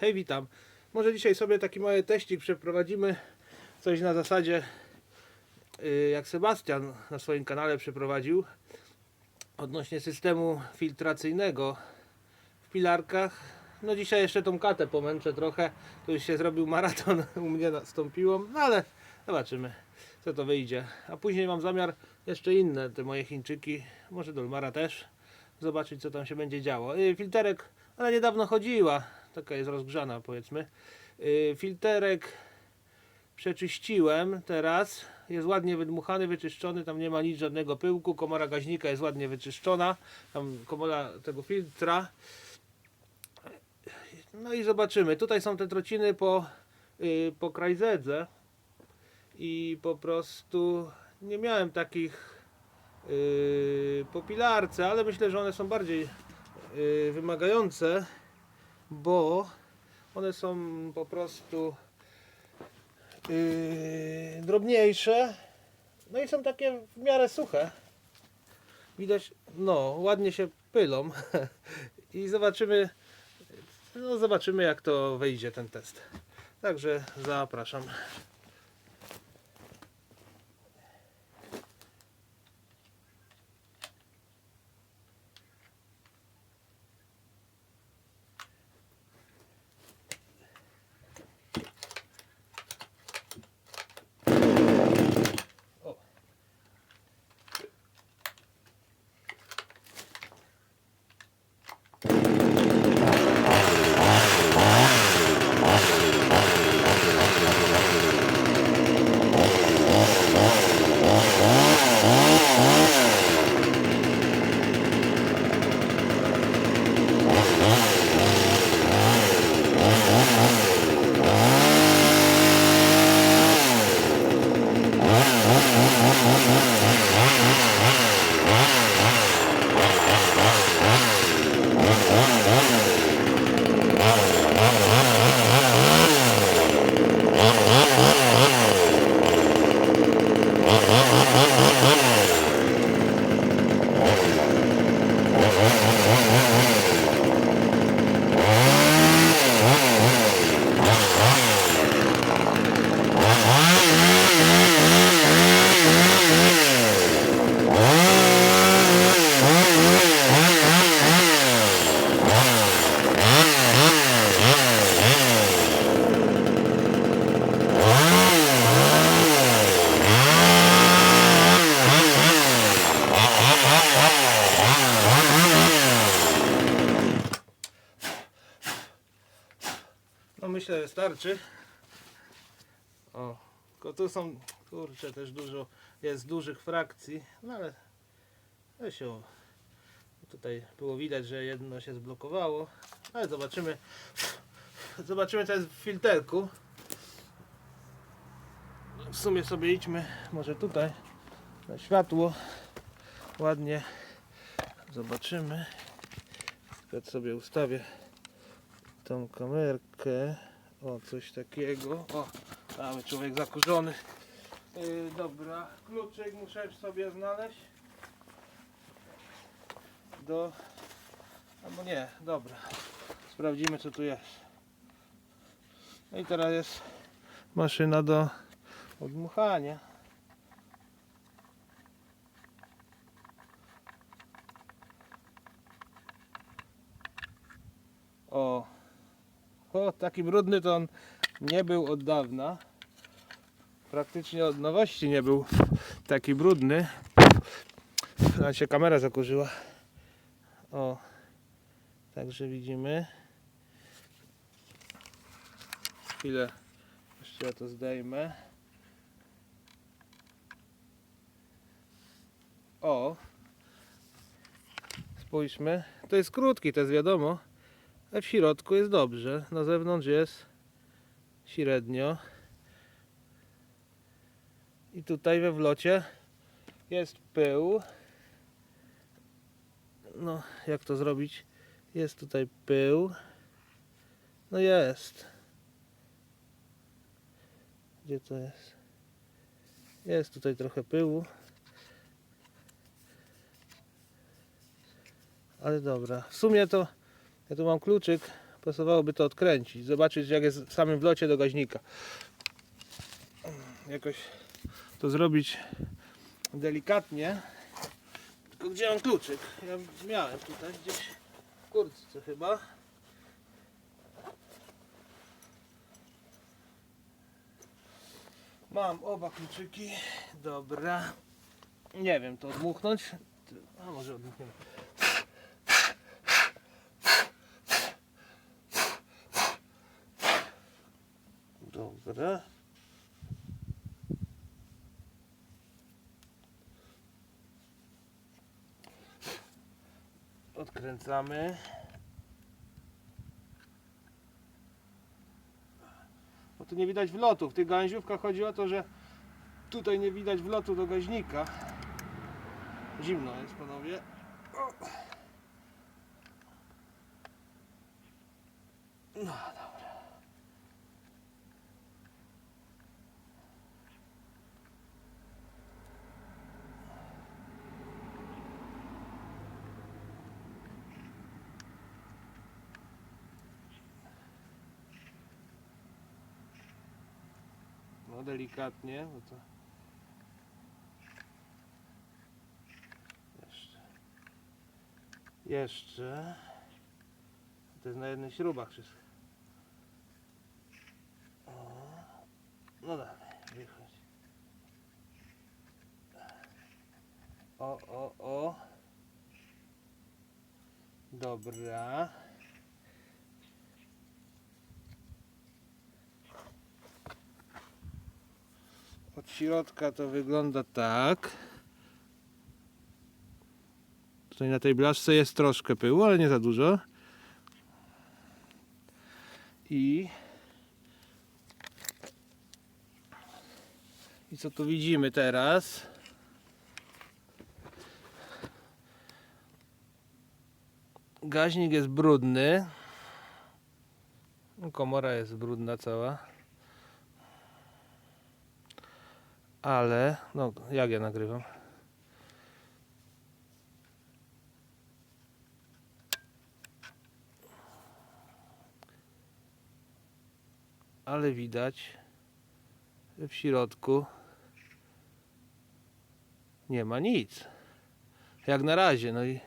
Hej, witam. Może dzisiaj sobie taki mały teścik przeprowadzimy. Coś na zasadzie y, jak Sebastian na swoim kanale przeprowadził odnośnie systemu filtracyjnego w pilarkach. No dzisiaj jeszcze tą katę pomęczę trochę. Tu już się zrobił maraton u mnie nastąpiło, no ale zobaczymy co to wyjdzie. A później mam zamiar jeszcze inne te moje Chińczyki, może Dolmara też, zobaczyć co tam się będzie działo. Y, Filterek, ona niedawno chodziła, taka jest rozgrzana powiedzmy. Y, Filterek przeczyściłem teraz, jest ładnie wydmuchany, wyczyszczony, tam nie ma nic, żadnego pyłku, komora gaźnika jest ładnie wyczyszczona, tam komora tego filtra. No i zobaczymy, tutaj są te trociny po, y, po krajzedze. I po prostu nie miałem takich yy, po pilarce, ale myślę, że one są bardziej wymagające, bo one są po prostu yy, drobniejsze, no i są takie w miarę suche. Widać, no, ładnie się pylą i zobaczymy, no zobaczymy jak to wyjdzie ten test. Także zapraszam. No myślę, że starczy. O, tylko tu są, kurczę, też dużo, jest dużych frakcji, no ale to się, tutaj było widać, że jedno się zblokowało, ale zobaczymy, zobaczymy to jest w filterku. W sumie sobie idźmy może tutaj na światło, ładnie zobaczymy. Teraz sobie ustawię tą kamerkę. O, coś takiego. O, mamy człowiek zakurzony. Yy, dobra, kluczyk muszę sobie znaleźć. Do. Albo nie, dobra. Sprawdzimy co tu jest. No i teraz jest maszyna do odmuchania. O, o, taki brudny to on nie był od dawna. Praktycznie od nowości nie był taki brudny. Nawet się kamera zakurzyła. O, także widzimy. Chwilę, jeszcze ja to zdejmę. O, spójrzmy. To jest krótki, to jest wiadomo. W środku jest dobrze. Na zewnątrz jest średnio. I tutaj we wlocie jest pył. No, jak to zrobić? Jest tutaj pył. No jest. Gdzie to jest? Jest tutaj trochę pyłu. Ale dobra. W sumie to ja tu mam kluczyk pasowałoby to odkręcić, zobaczyć jak jest w samym wlocie do gaźnika. Jakoś to zrobić delikatnie. Tylko gdzie mam kluczyk? Ja miałem tutaj gdzieś w kurtce chyba. Mam oba kluczyki. Dobra. Nie wiem, to odmuchnąć. A może odmuchniemy. Dobra. Odkręcamy. Bo tu nie widać wlotu. W tych gałęziówkach chodzi o to, że tutaj nie widać wlotu do gaźnika. Zimno jest, panowie. No No delikatnie, bo to jeszcze. Jeszcze. To jest na jednych śrubach wszystko. O. no dalej wychodź. O o o. Dobra Od środka to wygląda tak. Tutaj na tej blaszce jest troszkę pyłu, ale nie za dużo. I I co tu widzimy teraz? Gaźnik jest brudny. Komora jest brudna cała. Ale no jak ja nagrywam? Ale widać że w środku nie ma nic. Jak na razie no i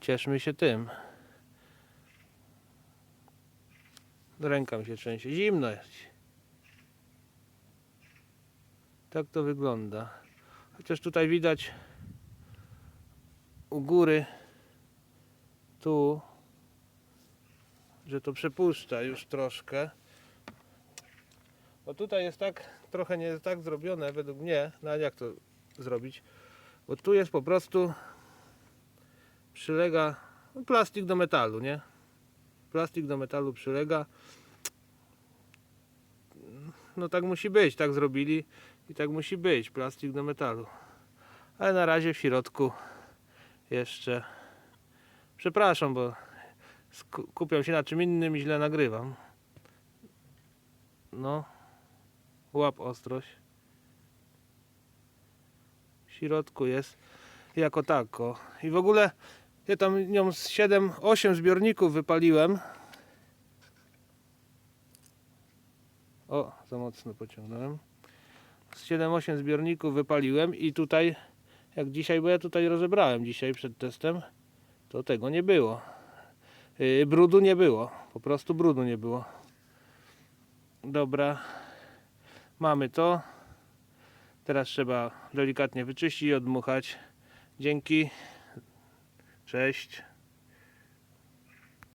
cieszmy się tym. Ręka mi się trzęsie. Zimno jest tak to wygląda. Chociaż tutaj widać u góry tu, że to przepuszcza już troszkę. Bo tutaj jest tak, trochę nie jest tak zrobione według mnie, no jak to zrobić? Bo tu jest po prostu przylega no, plastik do metalu, nie? Plastik do metalu przylega. No tak musi być, tak zrobili. I tak musi być, plastik do metalu. Ale na razie w środku jeszcze. Przepraszam, bo sku- kupią się na czym innym i źle nagrywam. No, łap ostrość. W środku jest jako tako. I w ogóle ja tam nią z 7-8 zbiorników wypaliłem. O, za mocno pociągnąłem 7-8 zbiorników wypaliłem i tutaj jak dzisiaj, bo ja tutaj rozebrałem dzisiaj przed testem, to tego nie było. Yy, brudu nie było, po prostu brudu nie było. Dobra, mamy to. Teraz trzeba delikatnie wyczyścić i odmuchać. Dzięki. Cześć.